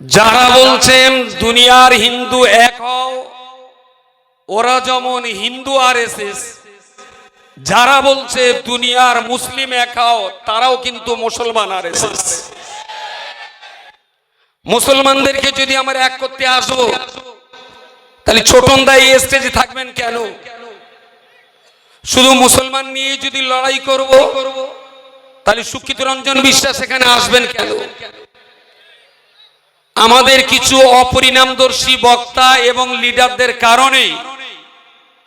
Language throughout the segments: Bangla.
যারা বলছেন দুনিয়ার হিন্দু এক হও, ওরা যেমন হিন্দু আর যারা বলছে দুনিয়ার মুসলিম এক হও, তারাও কিন্তু মুসলমান আর মুসলমানদেরকে যদি আমরা এক করতে আসব তাহলে ছোটন দা এই স্টেজে থাকবেন কেন? শুধু মুসলমান নিয়ে যদি লড়াই করব, তাহলে সুখিত রঞ্জন বিশ্বাস এখানে আসবেন কেন? আমাদের কিছু অপরিণামদর্শী বক্তা এবং লিডারদের কারণেই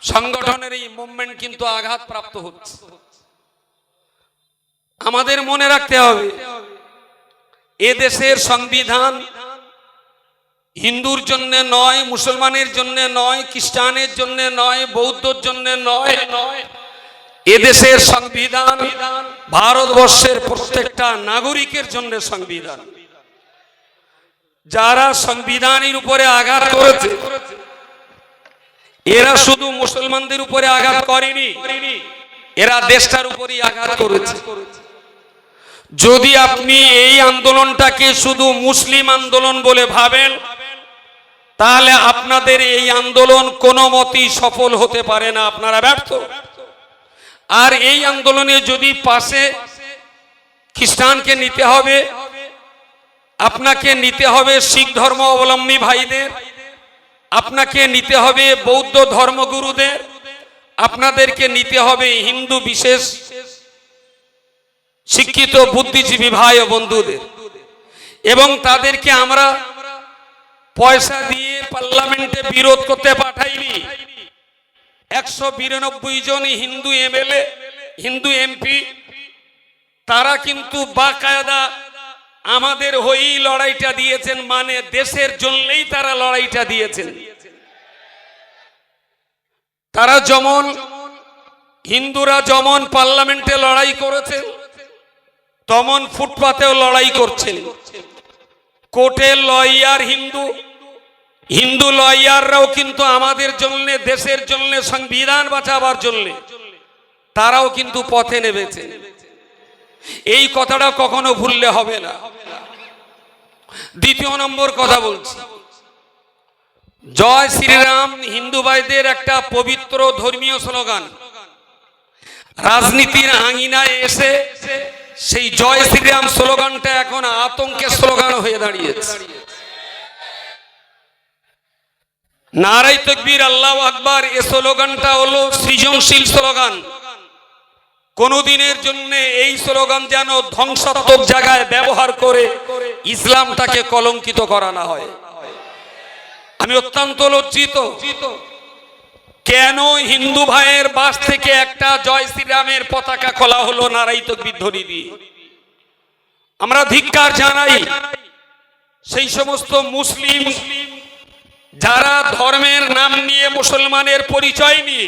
সংগঠনের এই মুভমেন্ট কিন্তু আঘাত প্রাপ্ত হচ্ছে। আমাদের মনে রাখতে হবে, এ দেশের সংবিধান হিন্দুর জন্য নয়, মুসলমানের জন্য নয়, খ্রিস্টানের জন্য নয়, বৌদ্ধর জন্য নয় নয় এদেশের সংবিধান ভারতবর্ষের প্রত্যেকটা নাগরিকের জন্য সংবিধান। যারা সংবিধানের উপরে আঘাত করেছে, এরা শুধু মুসলমানদের উপরে আঘাত করেনি, এরা দেশটার উপরই আঘাত করেছে। যদি আপনি এই আন্দোলনটাকে শুধু মুসলিম আন্দোলন বলে ভাবেন, তাহলে আপনাদের এই আন্দোলন কোনো মতেই সফল হতে পারে না, আপনারা ব্যর্থ। আর এই আন্দোলনে যদি পাশে খ্রিস্টানকে নিতে হবে আপনাকে নিতে হবে শিখ ধর্ম অবলম্বী ভাইদের। আপনাকে নিতে হবে বৌদ্ধ ধর্মগুরুদের। আপনাদেরকে নিতে হবে হিন্দু বিশেষ শিক্ষিত বুদ্ধিজীবী ভাই ও বন্ধুদের। এবং তাদেরকে আমরা পয়সা দিয়ে পার্লামেন্টে বিরোধ করতে পাঠাইনি। একশো বিরানব্বই জন হিন্দু এমএলএ, হিন্দু এমপি, তারা কিন্তু বাকায়দা আমাদের হয়েই লড়াইটা দিয়েছেন মানে দেশের জন্যই তারা লড়াইটা দিয়েছেন। তারা যেমন হিন্দুরা যেমন পার্লামেন্টে লড়াই করেছেন, তেমন ফুটপাতেও লড়াই করছেন। কোর্টের লয়ার হিন্দু হিন্দু লয়াররাও কিন্তু আমাদের জন্য, দেশের জন্য, সংবিধান বাঁচাবার জন্য, তারাও কিন্তু পথে নেমেছে এই কথাটা কখনো ভুললে হবে না। দ্বিতীয় নম্বর কথা বলছি। জয় শ্রীরাম, হিন্দু ভাইদের একটা পবিত্র ধর্মীয় স্লোগান। রাজনীতির আঙিনায় এসে সেই জয় শ্রীরাম স্লোগানটা এখন আতঙ্কের স্লোগান হয়ে দাঁড়িয়েছে। নারাই তকবীর, আল্লাহ আকবার, এ স্লোগানটা হলো সৃজনশীল স্লোগান। কোনদিনের জন্য এই স্লোগান যেন ধ্বংসাত্মক জায়গায় ব্যবহার করে ইসলামটাকে কলঙ্কিত করা না হয়। আমি অত্যন্ত লজ্জিত কেন হিন্দু ভাইয়ের বাস থেকে একটা জয় শ্রীরামের পতাকা খোলা হলো নারাই তকবীর ধ্বনি দিয়ে আমরা ধিক্কার জানাই, সেই সমস্ত মুসলিম যারা ধর্মের নাম নিয়ে মুসলমানের পরিচয় নিয়ে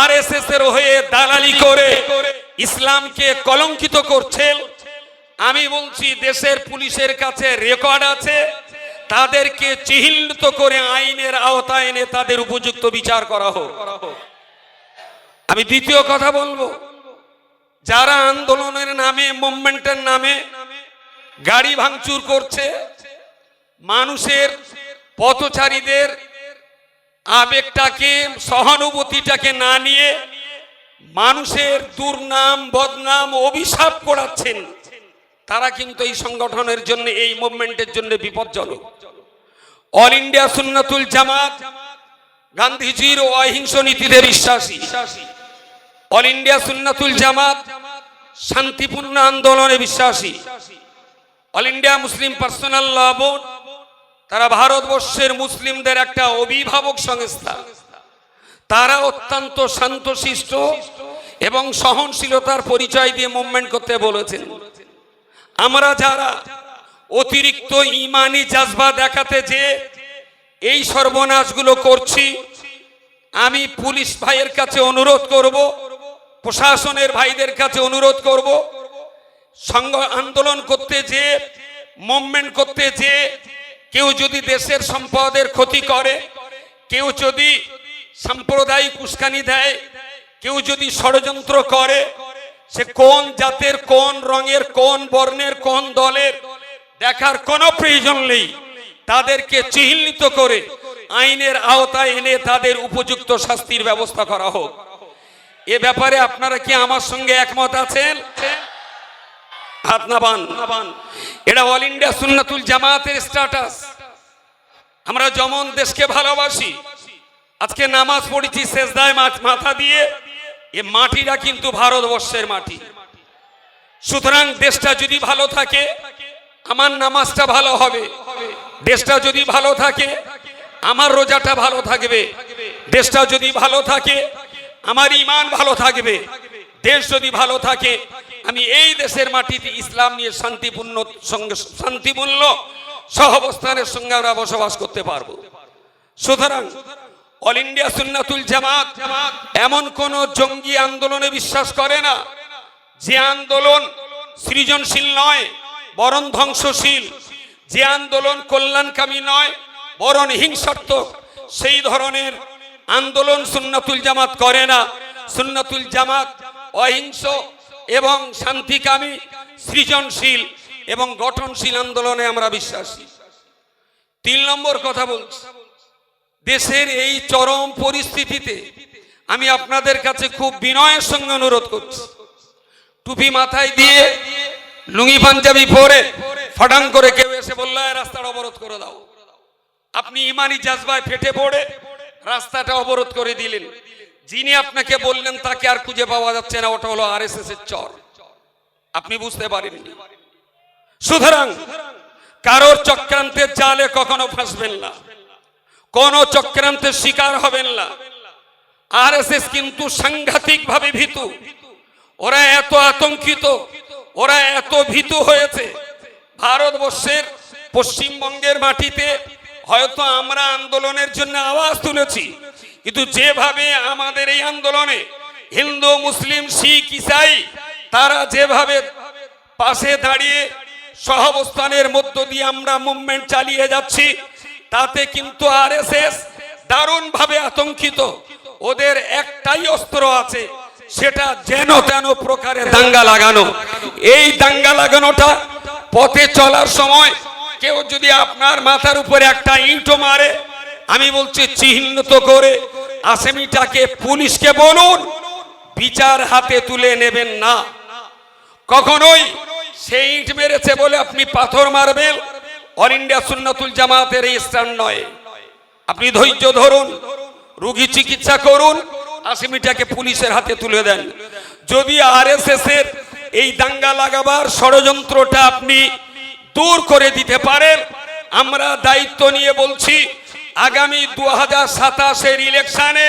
আর এর হয়ে দালালি করে ইসলামকে কলঙ্কিত করছেন আমি বলছি, দেশের পুলিশের কাছে রেকর্ড আছে। তাদেরকে চিহ্নিত করে আইনের আওতায় এনে তাদের উপযুক্ত বিচার করা হোক। আমি দ্বিতীয় কথা বলব, যারা আন্দোলনের নামে, মুভমেন্টের নামে গাড়ি ভাঙচুর করছে, মানুষের পথচারীদের আবেগটাকে, সহানুভূতিটাকে না নিয়ে মানুষের দুর্নাম, বদনাম, অভিশাপ করাচ্ছেন। তারা কিন্তু এই সংগঠনের জন্য, এই মুভমেন্টের জন্য বিপজ্জনক। অল ইন্ডিয়া সুন্নাতুল জামাত, গান্ধীজির অহিংস নীতিতে বিশ্বাসী। অল ইন্ডিয়া সুন্নাতুল জামাত, শান্তিপূর্ণ আন্দোলনে বিশ্বাসী। All India Muslim personal law board তারা ভারতবর্ষের মুসলিমদের একটা অভিভাবক সংস্থা। তারা অত্যন্ত শান্তশিষ্ট এবং সহনশীলতার পরিচয় দিয়ে মুভমেন্ট করতে বলেছেন। আমরা যারা অতিরিক্ত ইমানি জাজবা দেখাতে যে এই সর্বনাশগুলো করছি, আমি পুলিশ ভাইয়ের কাছে অনুরোধ করব, প্রশাসনের ভাইদের কাছে অনুরোধ করব সংঘ আন্দোলন করতে যে, মুভমেন্ট করতে যে কেউ যদি দেশের সম্পদের ক্ষতি করে, কেউ যদি সাম্প্রদায়িক উস্কানি দেয়, কেউ যদি ষড়যন্ত্র করে, সে কোন জাতের, কোন রঙের, কোন বর্ণের, কোন দলের, দেখার কোনো প্রয়োজন নেই। তাদেরকে চিহ্নিত করে আইনের আওতায় এনে তাদের উপযুক্ত শাস্তির ব্যবস্থা করা হোক। এ ব্যাপারে আপনারা কি আমার সঙ্গে একমত আছেন? হাত নাবান এটা অল ইন্ডিয়া সুন্নাতুল জামাতের স্ট্যাটাস আমরা যেমন দেশকে ভালোবাসি, আজকে নামাজ পড়েছি শেষদায় মাথা দিয়ে, এ মাটিটা কিন্তু ভারতবর্ষের মাটি। সুতরাং দেশটা যদি ভালো থাকে, আমার নামাজটা ভালো হবে। দেশটা যদি ভালো থাকে, আমার রোজাটা ভালো থাকবে। দেশটা যদি ভালো থাকে, আমার ইমান ভালো থাকবে। দেশ যদি ভালো থাকে আমি এই দেশের মাটিতে ইসলাম নিয়ে শান্তিপূর্ণ সঙ্গে শান্তিপূর্ণ সহবস্থানের সঙ্গে আমরা বসবাস করতে পারব। সুতরাং অল ইন্ডিয়া সুন্নাতুল জামাত এমন কোন জঙ্গি আন্দোলনে বিশ্বাস করে না যে আন্দোলন সৃজনশীল নয়, বরং ধ্বংসশীল। যে আন্দোলন কল্যাণকামী নয়, বরং হিংসাত্মক। সেই ধরনের আন্দোলন সুন্নাতুল জামাত করে না। সুন্নাতুল জামাত অহিংস এবং শান্তিকামী, সৃজনশীল এবং গঠনশীল আন্দোলনে আমরা বিশ্বাসী। তিন নম্বর কথা বলছি, দেশের এই চরম পরিস্থিতিতে আমি আপনাদের কাছে খুব বিনয়ের সঙ্গে অনুরোধ করছি। টুপি মাথায় দিয়ে লুঙ্গি পাঞ্জাবি পরে ফাটাং করে কেউ এসে বলল, "এই রাস্তাটা অবরোধ করে দাও। আপনি ইমানি জাজবায় ফেটে পড়ে রাস্তাটা অবরোধ করে দিলেন। যিনি আপনাকে বললেন তাকে আর খুঁজে পাওয়া যাচ্ছে না, ওটা হলো আর এস এর চর। আপনি বুঝতে পারেননি। সুতরাং কারোর চক্রান্তের জালে কখনো ফাঁসবেন না। কোন চক্রান্তের শিকার হবেন না। আর কিন্তু সাংঘাতিক ভাবে ভীতু। ওরা এত আতঙ্কিত, ওরা এত ভীতু হয়েছে। ভারতবর্ষের পশ্চিমবঙ্গের মাটিতে হয়তো আমরা আন্দোলনের জন্য আওয়াজ তুলেছি। কিন্তু যেভাবে আমাদের এই আন্দোলনে হিন্দু, মুসলিম, শিখ, ইসাই, তারা যেভাবে পাশে দাঁড়িয়ে সহাবস্থানের মধ্য দিয়ে আমরা মুভমেন্ট চালিয়ে যাচ্ছি, তাতে কিন্তু আর এস এস দারুণভাবে আতঙ্কিত। ওদের একটাই অস্ত্র আছে, সেটা যেন তেন প্রকারে দাঙ্গা লাগানো। এই দাঙ্গা লাগানোটা পথে চলার সময় কেউ যদি আপনার মাথার উপরে একটা ইঁটো মারে আমি বলছি চিহ্নিত করে আসামিটাকে পুলিশকে বলুন, বিচার হাতে তুলে নেবেন না। কখনোই সেই ইট মেরেছে বলে আপনি পাথর মারবেন, অল ইন্ডিয়া সুন্নাতুল জামাতের এই স্ট্যান্ড নয়। আপনি ধৈর্য ধরুন, রুগী চিকিৎসা করুন, আসামিটাকে পুলিশের হাতে তুলে দেন। যদি আর এর এই দাঙ্গা লাগাবার ষড়যন্ত্রটা আপনি দূর করে দিতে পারেন, আমরা দায়িত্ব নিয়ে বলছি আগামী দু হাজার সাতাশের ইলেকশনে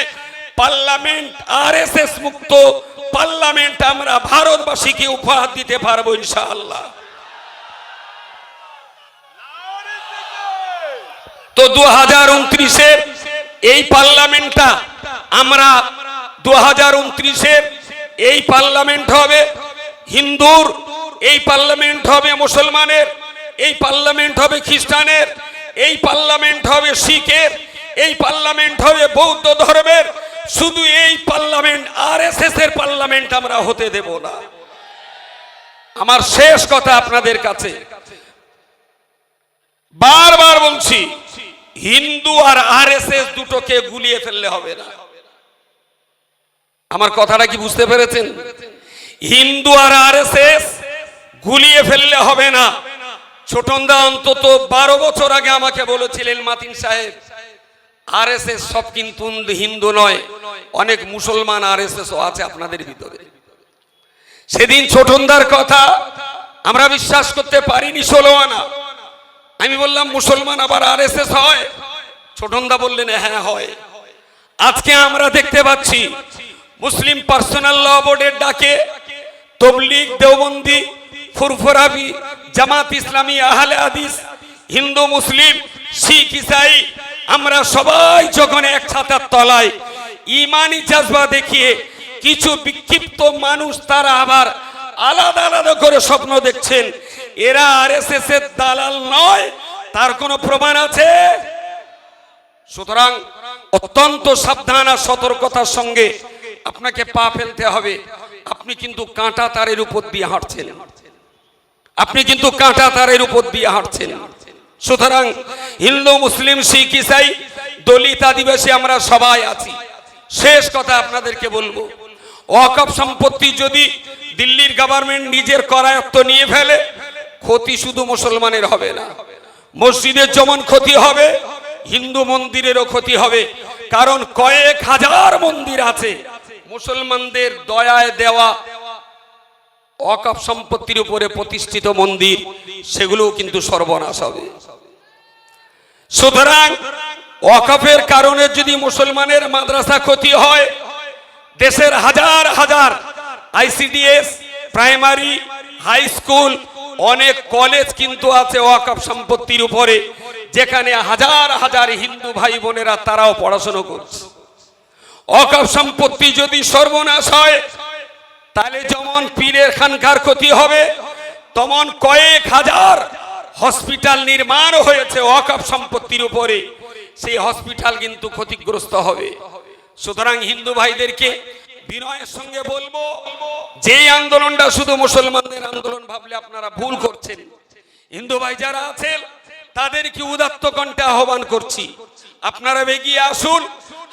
পার্লামেন্ট আর মুক্ত। পার্লামেন্ট আমরা ভারতবাসীকে উপহার দিতে পারব ইনশাআল্লাহ। তো দু হাজার উনত্রিশের এই পার্লামেন্টটা আমরা দু হাজার উনত্রিশের এই পার্লামেন্ট হবে। হিন্দুর এই পার্লামেন্ট হবে মুসলমানের, এই পার্লামেন্ট হবে খ্রিস্টানের এই পার্লামেন্ট হবে শিখের, এই পার্লামেন্ট হবে বৌদ্ধ ধর্মের। শুধু এই পার্লামেন্ট আর এর পার্লামেন্ট আমরা হতে দেব না। আমার শেষ কথা আপনাদের কাছে। বারবার বলছি, হিন্দু আর আর দুটোকে গুলিয়ে ফেললে হবে না। আমার কথাটা কি বুঝতে পেরেছেন? হিন্দু আর আর গুলিয়ে ফেললে হবে না। ছোটনদা অন্তত বারো বছর আগে আমাকে বলেছিলেন মাতিন সাহেব আর এস এস সব কিন্তু হিন্দু নয়, অনেক মুসলমান আর এস এস আছে আপনাদের ভিতরে। সেদিন ছোটনদার কথা আমরা বিশ্বাস করতে পারিনি ষোলো আনা। আমি বললাম, মুসলমান আবার আর এস এস হয়? ছোটনদা বললেন হ্যাঁ হয়। আজকে আমরা দেখতে পাচ্ছি, মুসলিম পার্সোনাল ল বোর্ডের ডাকে তবলিগ, দেওবন্দি ফুরফুরাবি, জামাত ইসলামী, আহলে হাদিস, হিন্দু, মুসলিম, শিখ, ইসাই, আমরা সবাই যখন এক ছাতার তলায় ইমানি জাজবা দেখিয়ে কিছু বিক্ষিপ্ত মানুষ তারা আবার আলাদা আলাদা করে স্বপ্ন দেখছেন, এরা আর এস এর দালাল নয়, তার কোনো প্রমাণ আছে? সুতরাং অত্যন্ত সাবধান আর সতর্কতার সঙ্গে আপনাকে পা ফেলতে হবে, আপনি কিন্তু কাঁটা তারের উপর দিয়ে হাঁটছেন। আপনি কিন্তু কাঁটা তারের উপর দিয়ে হাঁটছেন। সুতরাং হিন্দু, মুসলিম, শিখ, ইসাই, দলিত, আদিবাসী আমরা সবাই আছি। শেষ কথা আপনাদেরকে বলব, ওয়াকফ সম্পত্তি যদি দিল্লির গভর্নমেন্ট নিজের করায়ত্ত নিয়ে ফেলে, ক্ষতি শুধু মুসলমানের হবে না। মসজিদের যেমন ক্ষতি হবে, হিন্দু মন্দিরেরও ক্ষতি হবে। কারণ কয়েক হাজার মন্দির আছে। মুসলমানদের দয়ায় দেওয়া অকপ সম্পত্তির উপরে প্রতিষ্ঠিত মন্দির, সেগুলোও কিন্তু সর্বনাশ হবে। সুতরাং ওয়াকফের কারণে যদি মুসলমানের মাদ্রাসা ক্ষতি হয়, দেশের হাজার হাজার আইসিডিএস, প্রাইমারি, হাই স্কুল, অনেক কলেজ কিন্তু আছে ওয়াকফ সম্পত্তির উপরে, যেখানে হাজার হাজার হিন্দু ভাই বোনেরা তারাও পড়াশোনা করছে। অকপ সম্পত্তি যদি সর্বনাশ হয় তাহলে যেমন পীরের খানকার ক্ষতি হবে, তেমন কয়েক হাজার হসপিটাল নির্মাণ হয়েছে অকপ সম্পত্তির উপরে। সেই হসপিটাল কিন্তু ক্ষতিগ্রস্ত হবে। সুতরাং হিন্দু ভাইদেরকে বিনয়ের সঙ্গে বলব, যে আন্দোলনটা শুধু মুসলমানদের আন্দোলন ভাবলে আপনারা ভুল করছেন। হিন্দু ভাই যারা আছেন, তাদেরকে উদাত্ত কণ্ঠে আহ্বান করছি। আপনারা এগিয়ে আসুন,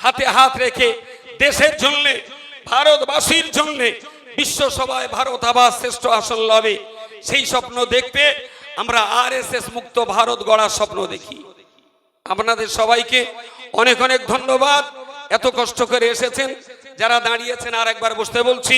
হাতে হাত রেখে দেশের জন্য, ভারতবাসীর জন্য বিশ্ব সভায় ভারত আবার শ্রেষ্ঠ আসন লবে সেই স্বপ্ন দেখতে আমরা আর মুক্ত ভারত গড়ার স্বপ্ন দেখি। আপনাদের সবাইকে অনেক অনেক ধন্যবাদ। এত কষ্ট করে এসেছেন, যারা দাঁড়িয়েছেন আর একবার বসতে বলছি